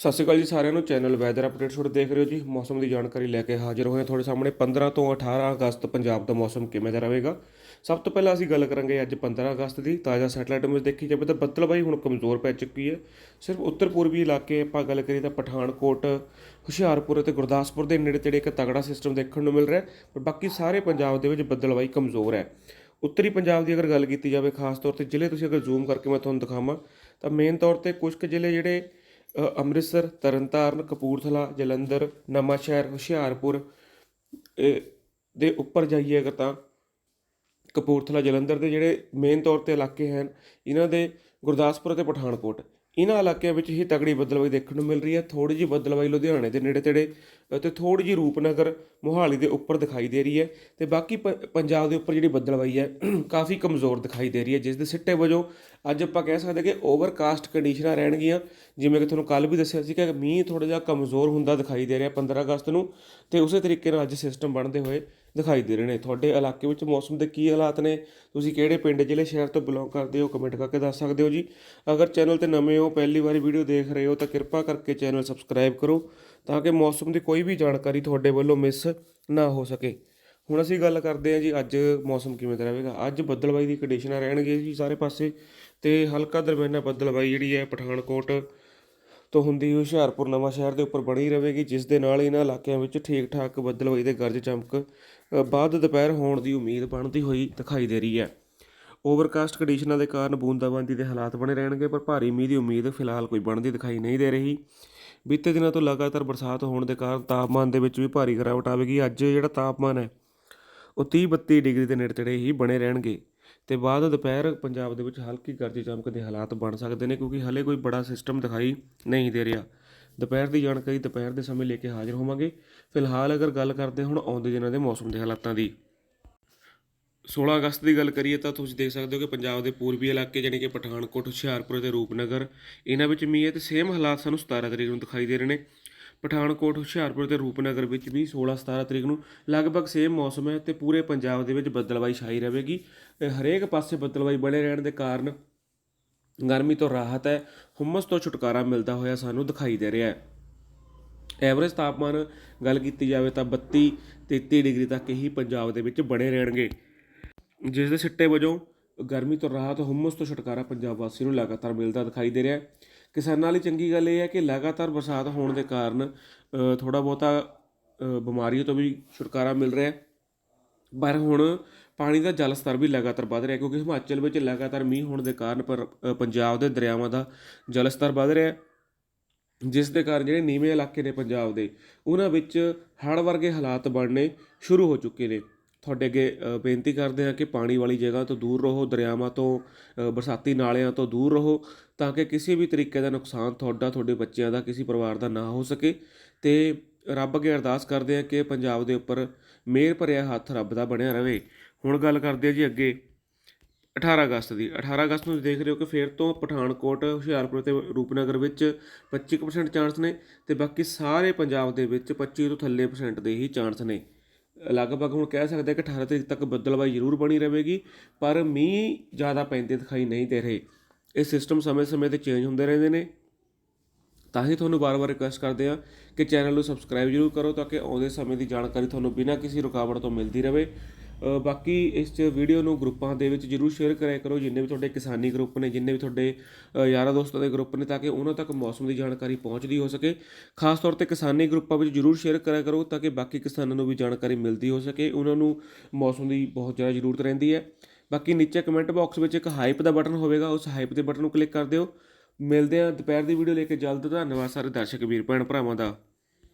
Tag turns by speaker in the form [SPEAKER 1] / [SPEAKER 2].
[SPEAKER 1] ਸਤਿ ਸ਼੍ਰੀ ਅਕਾਲ ਜੀ ਸਾਰਿਆਂ ਨੂੰ। ਚੈਨਲ ਵੈਦਰ ਅਪਡੇਟ ਸ਼ੋਟ ਦੇਖ ਰਹੇ ਹੋ ਜੀ। ਮੌਸਮ ਦੀ ਜਾਣਕਾਰੀ ਲੈ ਕੇ ਹਾਜ਼ਰ ਹੋਏ ਹਾਂ ਤੁਹਾਡੇ ਸਾਹਮਣੇ। 15 ਤੋਂ 18 ਅਗਸਤ ਪੰਜਾਬ ਦਾ ਮੌਸਮ ਕਿਵੇਂ ਦਾ ਰਹੇਗਾ? ਸਭ ਤੋਂ ਪਹਿਲਾਂ ਅਸੀਂ ਗੱਲ ਕਰਾਂਗੇ ਅੱਜ 15 ਅਗਸਤ ਦੀ। ਤਾਜ਼ਾ ਸੈਟਲਾਈਟ ਇਮੇਜ ਦੇਖੀ ਜਾਵੇ ਤਾਂ ਬੱਦਲਬਾਈ ਹੁਣ ਕਮਜ਼ੋਰ ਪੈ ਚੁੱਕੀ ਹੈ। ਸਿਰਫ ਉੱਤਰ ਪੂਰਬੀ ਇਲਾਕੇ ਆਪਾਂ ਗੱਲ ਕਰੀਏ ਤਾਂ ਪਠਾਨਕੋਟ, ਹੁਸ਼ਿਆਰਪੁਰ ਅਤੇ ਗੁਰਦਾਸਪੁਰ ਦੇ ਨੇੜੇ ਤੇੜੇ ਇੱਕ ਤਗੜਾ ਸਿਸਟਮ ਦੇਖਣ ਨੂੰ ਮਿਲ ਰਿਹਾ ਪਰ ਬਾਕੀ ਸਾਰੇ ਪੰਜਾਬ ਦੇ ਵਿੱਚ ਬੱਦਲਬਾਈ ਕਮਜ਼ੋਰ ਹੈ। ਉੱਤਰੀ ਪੰਜਾਬ ਦੀ ਅਗਰ ਗੱਲ ਕੀਤੀ ਜਾਵੇ, ਖਾਸ ਤੌਰ ਤੇ ਜ਼ਿਲ੍ਹੇ ਤੁਸੀਂ ਅਗਰ ਜ਼ੂਮ ਕਰਕੇ ਮੈਂ ਤੁਹਾਨੂੰ ਦਿਖਾਵਾਂ ਤਾਂ ਮੇਨ ਤੌਰ ਤੇ ਕੁਝ ਕੁ ਜ਼ਿਲ੍ਹੇ ਜਿਹੜੇ ਅੰਮ੍ਰਿਤਸਰ, ਤਰਨਤਾਰਨ, ਕਪੂਰਥਲਾ, ਜਲੰਧਰ, ਨਵਾਂਸ਼ਹਿਰ, ਹੁਸ਼ਿਆਰਪੁਰ ਦੇ ਉੱਪਰ ਜਾਈਏ ਅਗਰ ਤਾਂ, ਕਪੂਰਥਲਾ, ਜਲੰਧਰ ਦੇ ਜਿਹੜੇ ਮੇਨ ਤੌਰ ਤੇ ਇਲਾਕੇ ਹਨ, ਇਹਨਾਂ ਦੇ ਗੁਰਦਾਸਪੁਰ ਅਤੇ ਪਠਾਨਕੋਟ। ਇਹਨਾਂ ਇਲਾਕਿਆਂ ਵਿੱਚ ਹੀ ਤਗੜੀ ਬੱਦਲਬਾਈ ਦੇਖਣ ਨੂੰ ਮਿਲ ਰਹੀ ਹੈ। ਥੋੜੀ ਜਿਹੀ ਬੱਦਲਬਾਈ ਲੁਧਿਆਣੇ ਦੇ ਨੇੜੇ ਤੇੜੇ, ਅਤੇ ਥੋੜੀ ਜਿਹੀ ਰੂਪਨਗਰ, ਮੋਹਾਲੀ ਦੇ ਉੱਪਰ ਦਿਖਾਈ ਦੇ ਰਹੀ ਹੈ। ਤੇ ਬਾਕੀ ਪ- ਪੰਜਾਬ ਦੇ ਉੱਪਰ ਜਿਹੜੀ ਬੱਦਲਬਾਈ ਹੈ, ਕਾਫੀ ਕਮਜ਼ੋਰ ਦਿਖਾਈ ਦੇ ਰਹੀ ਹੈ। ਜਿਸ ਦੇ ਸਿੱਟੇ ਵਜੋਂ ਅੱਜ ਆਪਾਂ ਕਹਿ ਸਕਦੇ ਕਿ ਓਵਰਕਾਸਟ ਕੰਡੀਸ਼ਨਾਂ ਰਹਿਣਗੀਆਂ। ਜਿਵੇਂ ਕਿ ਤੁਹਾਨੂੰ ਕੱਲ ਵੀ ਦੱਸਿਆ ਸੀ ਕਿ ਮੀਂਹ ਥੋੜਾ ਜਿਹਾ ਕਮਜ਼ੋਰ ਹੁੰਦਾ ਦਿਖਾਈ ਦੇ ਰਿਹਾ 15 ਅਗਸਤ ਨੂੰ। ਤੇ ਉਸੇ ਤਰੀਕੇ ਨਾਲ ਅੱਜ ਸਿਸਟਮ ਬਣਦੇ ਹੋਏ ਦਿਖਾਈ ਦੇ ਰਹੇ ਨੇ। ਤੁਹਾਡੇ ਇਲਾਕੇ ਵਿੱਚ ਮੌਸਮ ਦੇ ਕੀ ਹਾਲਾਤ ਨੇ? ਤੁਸੀਂ ਕਿਹੜੇ ਪਿੰਡ, ਜ਼ਿਲ੍ਹੇ, ਸ਼ਹਿਰ ਤੋਂ ਬਿਲੋਂਗ ਕਰਦੇ ਹੋ? ਕਮੈਂਟ ਕਰਕੇ ਦੱਸ ਸਕਦੇ ਹੋ ਜੀ। ਅਗਰ ਚੈਨਲ ਤੇ ਨਵੇਂ ਹੋ, ਪਹਿਲੀ ਵਾਰੀ ਵੀਡੀਓ ਦੇਖ ਰਹੇ ਹੋ, ਤਾਂ ਕਿਰਪਾ ਕਰਕੇ ਚੈਨਲ ਸਬਸਕ੍ਰਾਈਬ ਕਰੋ ਤਾਂ ਕਿ ਮੌਸਮ ਦੀ ਕੋਈ ਵੀ ਜਾਣਕਾਰੀ ਤੁਹਾਡੇ ਵੱਲੋਂ ਮਿਸ ਨਾ ਹੋ ਸਕੇ। ਹੁਣ ਅਸੀਂ ਗੱਲ ਕਰਦੇ ਹਾਂ ਜੀ ਅੱਜ ਮੌਸਮ ਕਿਵੇਂ ਦਾ ਰਹੇਗਾ। ਅੱਜ ਬੱਦਲਬਾਈ ਦੀ ਕੰਡੀਸ਼ਨਾਂ ਰਹਿਣਗੀਆਂ ਜੀ ਸਾਰੇ ਪਾਸੇ ਤੇ ਹਲਕਾ ਦਰਮਿਆਨਾ ਬੱਦਲਬਾਈ ਜਿਹੜੀ ਹੈ ਪਠਾਨਕੋਟ ਤੋਂ ਹੁੰਦੀ ਹੋਈ ਹੁਸ਼ਿਆਰਪੁਰ ਨਵਾਂ ਸ਼ਹਿਰ ਦੇ ਉੱਪਰ ਬਣੀ ਰਹੇਗੀ ਜਿਸ ਦੇ ਨਾਲ ਇਹਨਾਂ ਇਲਾਕਿਆਂ ਵਿੱਚ ਠੀਕ ਠਾਕ ਬੱਦਲਬਾਈ ਦੇ ਗਰਜ ਚਮਕ ਬਾਅਦ ਦੁਪਹਿਰ ਹੋਣ ਦੀ ਉਮੀਦ ਬਣਦੀ ਹੋਈ ਦਿਖਾਈ ਦੇ ਰਹੀ ਹੈ। ਓਵਰਕਾਸਟ ਕੰਡੀਸ਼ਨਾਂ ਦੇ ਕਾਰਨ ਬੂੰਦਾਬਾਂਦੀ ਦੇ ਹਾਲਾਤ ਬਣੇ ਰਹਿਣਗੇ, ਪਰ ਭਾਰੀ ਮੀਂਹ ਦੀ ਉਮੀਦ ਫਿਲਹਾਲ ਕੋਈ ਬਣਦੀ ਦਿਖਾਈ ਨਹੀਂ ਦੇ ਰਹੀ। ਬੀਤੇ ਦਿਨਾਂ ਤੋਂ ਲਗਾਤਾਰ ਬਰਸਾਤ ਹੋਣ ਦੇ ਕਾਰਨ ਤਾਪਮਾਨ ਦੇ ਵਿੱਚ ਵੀ ਭਾਰੀ ਗਿਰਾਵਟ ਆਵੇਗੀ। ਅੱਜ ਜਿਹੜਾ ਤਾਪਮਾਨ ਹੈ, ਉਹ 30 32 ਡਿਗਰੀ ਦੇ ਨੇੜੇ ਤੇੜੇ ਹੀ ਬਣੇ ਰਹਿਣਗੇ। ਅਤੇ ਬਾਅਦ ਦੁਪਹਿਰ ਪੰਜਾਬ ਦੇ ਵਿੱਚ ਹਲਕੀ ਗਰਜ ਚਮਕ ਦੇ ਹਾਲਾਤ ਬਣ ਸਕਦੇ ਨੇ ਕਿਉਂਕਿ ਹਲੇ ਕੋਈ ਬੜਾ ਸਿਸਟਮ ਦਿਖਾਈ ਨਹੀਂ ਦੇ ਰਿਹਾ। ਦੁਪਹਿਰ ਦੀ ਜਾਣਕਾਰੀ ਦੁਪਹਿਰ ਦੇ ਸਮੇਂ ਲੈ ਕੇ ਹਾਜ਼ਰ ਹੋਵਾਂਗੇ। ਫਿਲਹਾਲ ਅਗਰ ਗੱਲ ਕਰਦੇ ਹੁਣ ਆਉਂਦੇ ਦਿਨਾਂ ਦੇ ਮੌਸਮ ਦੇ ਹਾਲਾਤਾਂ ਦੀ। 16 ਅਗਸਤ ਦੀ ਗੱਲ ਕਰੀਏ ਤਾਂ ਤੁਸੀਂ ਦੇਖ ਸਕਦੇ ਹੋ ਕਿ ਪੰਜਾਬ ਦੇ ਪੂਰਬੀ ਇਲਾਕੇ ਜਾਣੀ ਕਿ ਪਠਾਨਕੋਟ, ਹੁਸ਼ਿਆਰਪੁਰ ਤੇ ਰੂਪਨਗਰ, ਇਹਨਾਂ ਵਿੱਚ ਮੀਂਹ ਹੈ ਤੇ ਸੇਮ ਹਾਲਾਤ ਸਾਨੂੰ 17 ਤਰੀਕ ਨੂੰ ਦਿਖਾਈ ਦੇ ਰਹੇ ਨੇ। ਪਠਾਨਕੋਟ ਹੁਸ਼ਿਆਰਪੁਰ ਤੇ ਰੂਪਨਗਰ ਵਿੱਚ ਵੀ 16 17 ਤਰੀਕ ਨੂੰ ਲਗਭਗ ਸੇਮ ਮੌਸਮ ਹੈ ਤੇ ਪੂਰੇ ਪੰਜਾਬ ਦੇ ਵਿੱਚ ਬੱਦਲਬਾਈ ਛਾਈ ਰਹੇਗੀ। ਹਰੇਕ ਪਾਸੇ ਬੱਦਲਬਾਈ ਬਣੇ ਰਹਿਣ ਦੇ ਕਾਰਨ ਗਰਮੀ ਤੋਂ ਰਾਹਤ ਹੈ, ਹੁਮਸ ਤੋਂ ਛੁਟਕਾਰਾ ਮਿਲਦਾ ਹੋਇਆ ਸਾਨੂੰ ਦਿਖਾਈ ਦੇ ਰਿਹਾ ਹੈ। ਐਵਰੇਜ ਤਾਪਮਾਨ ਗੱਲ ਕੀਤੀ ਜਾਵੇ ਤਾਂ 32 33 ਡਿਗਰੀ ਤੱਕ ਹੀ ਪੰਜਾਬ ਦੇ ਵਿੱਚ ਬਣੇ ਰਹਿਣਗੇ। ਜਿਸ ਦੇ ਸਿੱਟੇ ਵਜੋਂ ਗਰਮੀ ਤੋਂ ਰਾਹਤ, ਹੁਮਸ ਤੋਂ ਛੁਟਕਾਰਾ ਪੰਜਾਬ ਵਾਸੀ ਨੂੰ ਲਗਾਤਾਰ ਮਿਲਦਾ ਦਿਖਾਈ ਦੇ ਰਿਹਾ ਹੈ। ਕਿਸਾਨਾਂ ਲਈ ਚੰਗੀ ਗੱਲ ਇਹ ਹੈ ਕਿ ਲਗਾਤਾਰ ਬਰਸਾਤ ਹੋਣ ਦੇ ਕਾਰਨ ਥੋੜਾ ਬਹੁਤਾ ਬਿਮਾਰੀਆਂ ਤੋਂ ਵੀ ਛੁਟਕਾਰਾ ਮਿਲ ਰਿਹਾ ਹੈ। ਪਰ ਹੁਣ ਪਾਣੀ ਦਾ ਜਲ ਸਤਰ ਵੀ ਲਗਾਤਾਰ ਵੱਧ ਰਿਹਾ ਕਿਉਂਕਿ ਹਿਮਾਚਲ ਵਿੱਚ ਲਗਾਤਾਰ ਮੀਂਹ ਹੋਣ ਦੇ ਕਾਰਨ ਪਰ ਪੰਜਾਬ ਦੇ ਦਰਿਆਵਾਂ ਦਾ ਜਲ ਸਤਰ ਵਧ ਰਿਹਾ ਜਿਸ ਦੇ ਕਾਰਨ ਜਿਹੜੇ ਨੀਵੇਂ ਇਲਾਕੇ ਨੇ ਪੰਜਾਬ ਦੇ, ਉਹਨਾਂ ਵਿੱਚ ਹੜ੍ਹ ਵਰਗੇ ਹਾਲਾਤ ਬਣਨੇ ਸ਼ੁਰੂ ਹੋ ਚੁੱਕੇ ਨੇ। ਤੁਹਾਡੇ ਅੱਗੇ ਬੇਨਤੀ ਕਰਦੇ ਹਾਂ ਕਿ ਪਾਣੀ ਵਾਲੀ ਜਗ੍ਹਾ ਤੋਂ ਦੂਰ ਰਹੋ, ਦਰਿਆਵਾਂ ਤੋਂ ਬਰਸਾਤੀ ਨਾਲਿਆਂ ਤੋਂ ਦੂਰ ਰਹੋ ਤਾਂ ਕਿ ਕਿਸੇ ਵੀ ਤਰੀਕੇ ਦਾ ਨੁਕਸਾਨ ਤੁਹਾਡਾ, ਤੁਹਾਡੇ ਬੱਚਿਆਂ ਦਾ, ਕਿਸੇ ਪਰਿਵਾਰ ਦਾ ਨਾ ਹੋ ਸਕੇ। ਤੇ ਰੱਬ ਅੱਗੇ ਅਰਦਾਸ ਕਰਦੇ ਹਾਂ ਕਿ ਪੰਜਾਬ ਦੇ ਉੱਪਰ ਮੇਰ ਭਰਿਆ ਹੱਥ ਰੱਬ ਦਾ ਬਣਿਆ ਰਵੇ। ਹੁਣ ਗੱਲ ਕਰਦੇ ਹਾਂ ਜੀ ਅੱਗੇ 18 ਅਗਸਤ ਦੀ। 18 ਅਗਸਤ ਨੂੰ ਦੇਖ ਰਹੇ ਹੋ ਕਿ ਫਿਰ ਤੋਂ ਪਠਾਨਕੋਟ, ਹੁਸ਼ਿਆਰਪੁਰ ਤੇ ਰੂਪਨਗਰ ਵਿੱਚ 25% ਚਾਂਸ ਨੇ ਤੇ ਬਾਕੀ ਸਾਰੇ ਪੰਜਾਬ ਦੇ ਵਿੱਚ 25 ਤੋਂ ਥੱਲੇ ਪਰਸੈਂਟ ਦੇ ਹੀ ਚਾਂਸ ਨੇ। ਲਗਭਗ ਹੁਣ ਕਹਿ ਸਕਦੇ ਕਿ 18 ਤਰੀਕ ਤੱਕ ਬੱਦਲਬਾਈ ਜ਼ਰੂਰ ਬਣੀ ਰਹੇਗੀ, ਪਰ ਮੀਂਹ ਜ਼ਿਆਦਾ ਪੈਂਦੇ ਦਿਖਾਈ ਨਹੀਂ ਦੇ ਰਹੇ। ਇਹ ਸਿਸਟਮ ਸਮੇਂ-ਸਮੇਂ ਤੇ ਚੇਂਜ ਹੁੰਦੇ ਰਹਿੰਦੇ ਨੇ। ਤਾਂ ਹੀ ਤੁਹਾਨੂੰ ਬਾਰ-ਬਾਰ ਰਿਕੁਐਸਟ ਕਰਦੇ ਹਾਂ ਕਿ ਚੈਨਲ ਨੂੰ ਸਬਸਕ੍ਰਾਈਬ ਜ਼ਰੂਰ ਕਰੋ ਤਾਂ ਕਿ ਆਉਂਦੇ ਸਮੇਂ ਦੀ ਜਾਣਕਾਰੀ ਤੁਹਾਨੂੰ ਬਿਨਾਂ ਕਿਸੇ ਰੁਕਾਵਟ ਤੋਂ ਮਿਲਦੀ ਰਹੇ। ਬਾਕੀ ਇਸ ਵੀਡੀਓ ਨੂੰ ਗਰੁੱਪਾਂ ਦੇ ਵਿੱਚ ਜਰੂਰ ਸ਼ੇਅਰ ਕਰਿਆ ਕਰੋ, ਜਿੰਨੇ ਵੀ ਤੁਹਾਡੇ ਕਿਸਾਨੀ ਗਰੁੱਪ ਨੇ, ਜਿੰਨੇ ਵੀ ਤੁਹਾਡੇ ਯਾਰਾਂ ਦੋਸਤਾਂ ਦੇ ਗਰੁੱਪ ਨੇ, ਤਾਂ ਕਿ ਉਹਨਾਂ ਤੱਕ ਮੌਸਮ ਦੀ ਜਾਣਕਾਰੀ ਪਹੁੰਚਦੀ ਹੋ ਸਕੇ। ਖਾਸ ਤੌਰ ਤੇ ਕਿਸਾਨੀ ਗਰੁੱਪਾਂ ਵਿੱਚ ਜਰੂਰ ਸ਼ੇਅਰ ਕਰਿਆ ਕਰੋ, ਤਾਂ ਕਿ ਬਾਕੀ ਕਿਸਾਨਾਂ ਨੂੰ ਵੀ ਜਾਣਕਾਰੀ ਮਿਲਦੀ ਹੋ ਸਕੇ। ਉਹਨਾਂ ਨੂੰ ਮੌਸਮ ਦੀ ਬਹੁਤ ਜ਼ਿਆਦਾ ਜ਼ਰੂਰਤ ਰਹਿੰਦੀ ਹੈ। ਬਾਕੀ ਨੀਚੇ ਕਮੈਂਟ ਬਾਕਸ ਵਿੱਚ ਇੱਕ ਹਾਈਪ ਦਾ ਬਟਨ ਹੋਵੇਗਾ, ਉਸ ਹਾਈਪ ਦੇ ਬਟਨ ਨੂੰ ਕਲਿੱਕ ਕਰ ਦਿਓ। ਮਿਲਦੇ ਹਾਂ ਦੁਪਹਿਰ ਦੀ ਵੀਡੀਓ ਲੈ ਕੇ ਜਲਦ। ਧੰਨਵਾਦ ਸਾਰੇ ਦਰਸ਼ਕ, ਵੀਰ ਭੈਣ ਭਰਾਵਾਂ ਦਾ।